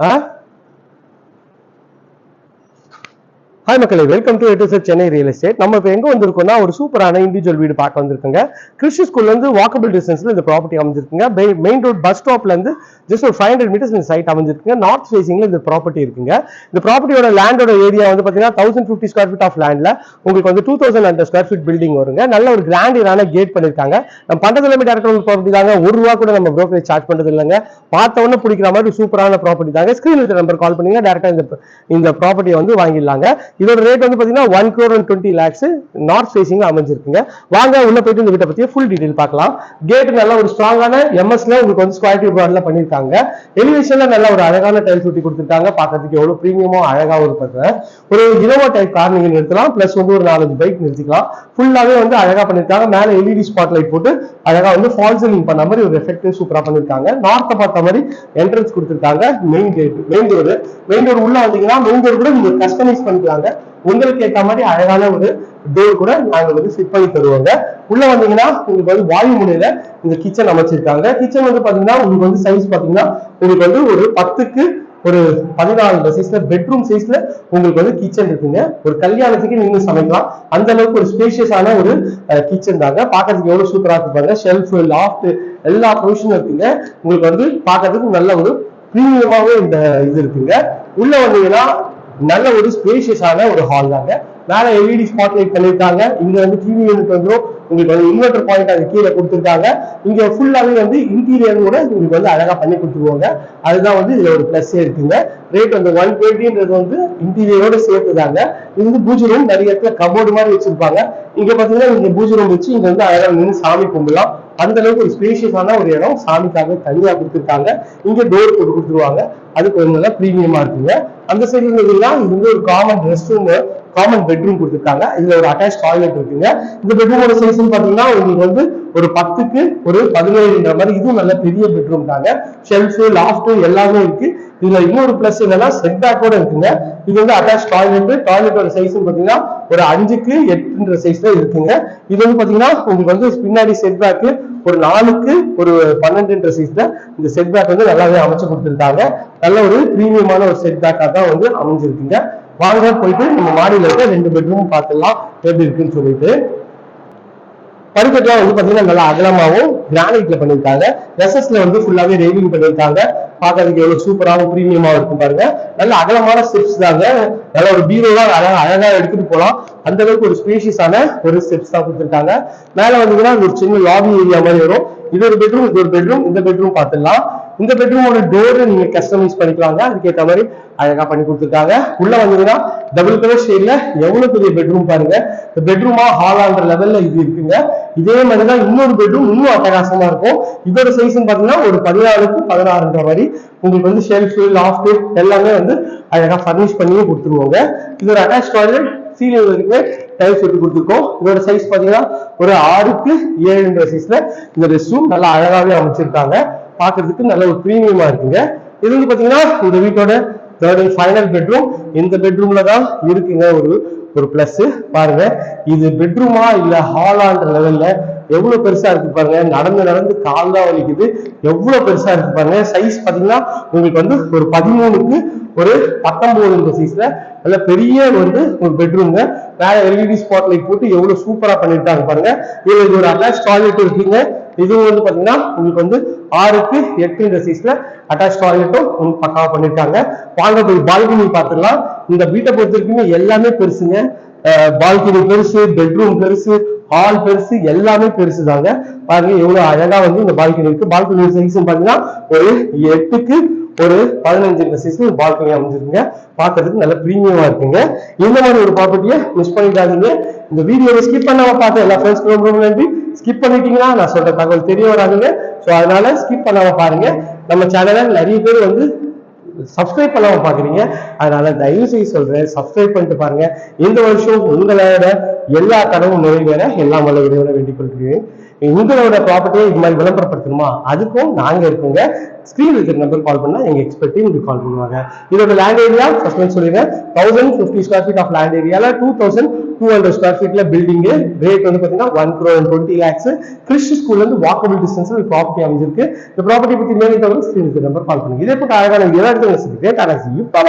huh? Hi மக்களே welcome to எட்டு Chennai real estate நம்ம இப்போ எங்கே வந்திருக்கோம்னா ஒரு சூப்பரான இண்டிவிஜுவல் வீடு பார்க்க வந்திருக்குங்க. கிறிஸ்டி ஸ்கூல்லேருந்து வாக்கபிள் டிஸ்டன்ஸில் இந்த ப்ராப்பர்ட்டி அமைஞ்சிருக்குங்க. மெயின் ரோட் பஸ் ஸ்டாப்லேருந்து ஜஸ்ட் ஒரு ஃபைவ் ஹண்ட்ரட் மீட்டர்ஸ் இந்த சைட் அமைஞ்சிருக்குங்க. நார்த் ஃபேசிங்ல இந்த ப்ராப்பர்ட்டி இருக்குங்க. இந்த ப்ராப்பர்ட்டியோட லேண்டோட ஏரியா வந்து பார்த்தீங்கன்னா thousand fifty square feet of லேண்ட்ல உங்களுக்கு வந்து two thousand hundred square feet building வருங்க. நல்ல ஒரு கிராண்டியரான கேட் பண்ணியிருக்காங்க நம்ம பண்டத்துல டேரக்டர் ஒரு ப்ராப்பர்ட்டி தாங்க. ஒரு ரூபா கூட நம்ம ப்ரோக்கரேஜ் சார்ஜ் பண்ணுறது இல்லைங்க. பார்த்த உடனே பிடிக்கிற மாதிரி சூப்பரான ப்ராப்பர்ட்டி தாங்க. ஸ்க்ரீன் இருக்கிற நம்பர் கால் பண்ணுங்க. டேரக்டாக இந்த இந்த ப்ராப்பர்ட்டியை வந்து வாங்கிடலாங்க. இதோட ரேட் வந்து பார்த்தீங்கன்னா one crore and twenty lakhs north ஃபேசிங்ல அமைஞ்சிருக்குங்க. வாங்க உள்ள போயிட்டு இந்த வீட்டை பற்றிய ஃபுல் டீடைல் பார்க்கலாம். கேட் நல்ல ஒரு ஸ்ட்ராங்கான எம்எஸ்ல உங்களுக்கு வந்து ஸ்கொயர் டியூப் பண்ணியிருக்காங்க பண்ணிருக்காங்க. எலிவேஷன்ல நல்ல ஒரு அழகான டைல் சுட்டி கொடுத்துருக்காங்க பார்க்கறதுக்கு எவ்வளவு ப்ரீமியமோ அழகாகவும் இருப்பாங்க ஒரு இனோவா டைப் கார் நீங்க நிறுத்தலாம். பிளஸ் வந்து ஒரு நாலஞ்சு பைக் நிறுத்திக்கலாம். ஃபுல்லாவே வந்து அழகா பண்ணிருக்காங்க. மேல எல்இடி ஸ்பாட் லைட் போட்டு அழகா வந்து ஃபால் சீலிங் பண்ண மாதிரி ஒரு எஃபெக்ட் சூப்பரா பண்ணிருக்காங்க. நார்த்த பார்த்த மாதிரி என்ட்ரன்ஸ் கொடுத்துருக்காங்க. Main gate main door main door உள்ள வந்தீங்கன்னா மெயின் டோர் கூட நீங்க கஸ்டமைஸ் பண்ணிக்கலாங்க. உங்களுக்கு ஏற்ற மாதிரி அழகான ஒரு டோர் கூட நாங்க வந்து ஃபிட் பண்ணி தருவோங்க. உள்ள வந்தீங்கன்னா உங்களுக்கு வந்து வாயு முனையில இந்த கிச்சன் அமைச்சிருக்காங்க. கிச்சன் வந்து பாத்தீங்கன்னா உங்களுக்கு வந்து சைஸ் பாத்தீங்கன்னா உங்களுக்கு வந்து ஒரு பத்துக்கு ஒரு பதினாலு சைஸ்ல பெட்ரூம் சைஸ்ல உங்களுக்கு வந்து கிச்சன் இருக்குங்க. ஒரு கல்யாணத்துக்கு நீங்க சமைக்கலாம். அந்த அளவுக்கு ஒரு ஸ்பேஷியஸான ஒரு கிச்சன் தாங்க. பார்க்கறதுக்கு எவ்வளவு சூப்பரா இருக்கு பாருங்க. ஷெல்ஃப் லாஃப்ட் எல்லா ப்ரொவிஷனும் இருக்குங்க. உங்களுக்கு வந்து பார்க்கறதுக்கு நல்ல ஒரு பிரீமியமாவே இந்த இது இருக்குங்க. உள்ள வந்தீங்கன்னா நல்ல ஒரு ஸ்பேஷியஸான ஒரு ஹால் தாங்க. மேல எல்இடி ஸ்பாட் லைட் பண்ணியிருக்காங்க இங்க வந்து டிவி யூனிட் வந்துடும் உங்களுக்கு வந்து இன்வெர்டர் பாயிண்ட் அது கீழே கொடுத்துருக்காங்க. இங்க ஃபுல்லாவே வந்து இன்டீரியர் கூட உங்களுக்கு வந்து அழகா பண்ணி கொடுத்துருவாங்க. அதுதான் வந்து இதுல ஒரு பிளஸ்ஸே இருக்குங்க. ரேட் வந்து ஒன் டுவெண்ட்டின்றது வந்து இன்டீரியரோட சேர்த்து தாங்க. இது வந்து பூஜை ரூம் நிறைய இடத்துல கபோர்டு மாதிரி வச்சிருப்பாங்க. இங்க பாத்தீங்கன்னா இந்த பூஜை ரூம் வச்சு இங்க வந்து அழகா நின்று சாமி கும்பிடலாம். அந்த அளவுக்கு ஒரு ஸ்பேஷியஸான ஒரு இடம். சாமிக்காக தனியா கொடுத்துருக்காங்க. இங்க டோர் போட்டு கொடுத்துருவாங்க. அது கொஞ்சம் நல்லா ப்ரீமியமா இருக்குங்க. அந்த சைடுல இருந்ததுன்னா இது வந்து ஒரு common rest room common bedroom கொடுத்துருக்காங்க. இதுல ஒரு அட்டாச் டாய்லெட் இருக்குங்க. இந்த பெட்ரூமோட சைஸ் பாத்தீங்கன்னா உங்களுக்கு வந்து ஒரு பத்துக்கு ஒரு பதினேழுன்ற மாதிரி இதுவும் நல்ல பெரிய பெட்ரூம் தாங்க. ஷெல்ஃபு லாஃப்ட் எல்லாமே இருக்கு. இதுல இன்னொரு பிளஸ் என்னன்னா செட் பேக்கோட இருக்குங்க. இது வந்து அட்டாச் டாய்லெட் டாய்லெட்டோட சைஸ் பாத்தீங்கன்னா ஒரு அஞ்சுக்கு எட்டுன்ற சைஸ்ல இருக்குங்க. இது வந்து பாத்தீங்கன்னா உங்களுக்கு வந்து பின்னாடி செட் பேக் ஒரு நாளுக்கு ஒரு பன்னெண்டுன்ற சைஸ்ல இந்த செட் பேக் வந்து நல்லாவே அமைச்சு கொடுத்துருக்காங்க. நல்ல ஒரு பிரீமியமான ஒரு செட் பேக்காக தான் வந்து அமைஞ்சிருக்குங்க. வாங்க போயிட்டு நம்ம மாடியில் இருக்க ரெண்டு பெட்ரூம் பார்த்துடலாம். எப்படி இருக்குன்னு சொல்லிட்டு. படுக்கட்டுலாம் வந்து பாத்தீங்கன்னா நல்லா அகலமாவும் கிரானைட்ல பண்ணியிருக்காங்க. ரெசஸ்ல வந்து ஃபுல்லாவே ரேவிங் பண்ணிருக்காங்க பாக்குறதுக்கு எவ்வளவு சூப்பராகவும் பிரீமியமாவும் இருக்கும் பாருங்க. நல்ல அகலமான ஸ்டெப்ஸ் தாங்க. நல்ல ஒரு பீரோவா அழகா அழகா எடுத்துட்டு போலாம் அந்த அளவுக்கு ஒரு ஸ்பீஷியஸான ஒரு ஸ்டெப்ஸ் தான் கொடுத்துருக்காங்க. மேல வந்தீங்கன்னா ஒரு சின்ன லாபி ஏரியா மாதிரி வரும். இது ஒரு பெட்ரூம் இது ஒரு பெட்ரூம் இந்த பெட்ரூம் பார்த்துடலாம். இந்த பெட்ரூமோட டோர் நீங்க கஸ்டமைஸ் பண்ணிக்கலாங்க. அதுக்கேற்ற மாதிரி அழகா பண்ணி கொடுத்துருக்காங்க. உள்ள வந்தீங்கன்னா டபுள் கலர் ஷேட்ல எவ்வளவு பெரிய பெட்ரூம் பாருங்க. இந்த பெட்ரூமா ஹாலான்ற லெவல்ல இது இருக்குங்க. இதே மாதிரிதான் இன்னொரு பெட்ரூம் இன்னும் அட்டகாசமா இருக்கும். இதோட சைஸ் பாத்தீங்கன்னா ஒரு பதினாலுக்கு பதினாறுன்ற மாதிரி. உங்களுக்கு வந்து ஷெல்ஃப் லாஃப்ட் எல்லாமே வந்து அழகா ஃபர்னிஷ் பண்ணியே கொடுத்துருவோங்க. இது ஒரு அட்டாச் டாய்லெட் சீலிங் வரைக்குமே டைல்ஸ் விட்டு கொடுத்துருக்கோம். இதோட சைஸ் பாத்தீங்கன்னா ஒரு ஆறுக்கு ஏழுன்ற சைஸ்ல இந்த ரெஸ்ட் ரூம் நல்லா அழகாவே அமைச்சிருக்காங்க. பாக்குறதுக்கு நல்ல ஒரு ப்ரீமியமா இருக்குங்க. இது வந்து பாத்தீங்கன்னா இந்த வீட்டோட தேர்ட் அண்ட் ஃபைனல் பெட்ரூம் இந்த பெட்ரூம்ல தான் இருக்குங்க ஒரு ஒரு பிளஸ் பாருங்க இது பெட்ரூமா இல்ல ஹாலான்ற லெவல்ல எவ்வளவு பெருசா இருக்கு பாருங்க. நடந்து நடந்து கால் தான் வலிக்குது. எவ்வளவு பெருசா இருக்கு பாருங்க. சைஸ் பாத்தீங்கன்னா உங்களுக்கு வந்து ஒரு பதிமூணுக்கு ஒரு பத்தொன்பது சைஸ்ல நல்ல பெரிய வந்து ஒரு பெட்ரூம்ங்க மேல எல்இடி ஸ்பாட் லைட் போட்டு எவ்வளவு சூப்பரா பண்ணிருக்காங்க பாருங்க. இதுல இது ஒரு அட்டாச் டாய்லெட் இருக்குங்க. இதுவும் வந்து பாத்தீங்கன்னா உங்களுக்கு வந்து ஆறுக்கு இந்த சைஸ்ல அட்டாச் டாய்லெட்டும் உங்களுக்கு பக்காவா பண்ணிருக்காங்க. வாங்க போய் பால்கனி பாத்துக்கலாம் இந்த வீட்டை பொறுத்த வரைக்குமே எல்லாமே பெருசுங்க. பால்கனி பெருசு பெட்ரூம் பெருசு ஹால் பெருசு எல்லாமே பெருசு தாங்க பாருங்க எவ்வளவு அழகா வந்து இந்த பால்கனி இருக்கு. பால்கனி சைஸ் பாத்தீங்கன்னா ஒரு எட்டுக்கு ஒரு பதினஞ்சு சைஸ்ல ஒரு பால்கனி அமைஞ்சிருக்குங்க. பார்க்கறதுக்கு நல்ல பிரீமியமா இருக்குங்க. இந்த மாதிரி ஒரு ப்ராப்பர்ட்டியை மிஸ் பண்ணிடாதீங்க. இந்த வீடியோவை ஸ்கிப் பண்ணாம பார்த்து எல்லா ஃப்ரெண்ட்ஸ்க்கு ரொம்ப ரொம்ப நன்றி. ஸ்கிப் பண்ணிட்டீங்கன்னா நான் சொல்ற தகவல் தெரிய வராதுங்க. ஸோ அதனால ஸ்கிப் பண்ணாம பாருங்க. நம்ம சேனலை நிறைய பேர் வந்து சப்ஸ்கிரைப் பண்ணாம பாக்குறீங்க. அதனால தயவு செய்து சொல்றேன் சப்ஸ்கிரைப் பண்ணிட்டு பாருங்க. இந்த வருஷம் உங்களோட எல்லா கனவும் நிறைவேற. எல்லாம் வல்ல இறைவனை வேண்டிக் கொள்கிறேன். உங்களோட ப்ராப்பர்ட்டியை இது மாதிரி விளம்பரப்படுத்தணுமா? அதுக்கும் நாங்கள் இருக்கோங்க. ஸ்க்ரீன் இருக்கிற நம்பர் கால் பண்ணால் எங்கள் எக்ஸ்பர்ட் டீம் கால் பண்ணுவாங்க. இதோட லேண்ட் ஏரியா ஃபர்ஸ்ட் சொல்லிடுறேன். Thousand fifty square feet of land ஏரியாவில் two thousand two hundred square ஃபீட்ல building rate வந்து பார்த்தீங்கன்னா one crore twenty lakhs Christ ஸ்கூல்லேருந்து வாக்கபிள் டிஸ்டன்ஸில் ஒரு ப்ராப்பர்ட்டி அமைஞ்சிருக்கு. இந்த ப்ராப்பர்ட்டி பற்றி மேலே தவிர ஸ்க்ரீன் இருக்கிற நம்பர் கால் பண்ணுங்க. இதே போட்டு அழகான எல்லா இடத்துல இருக்குது இப்போ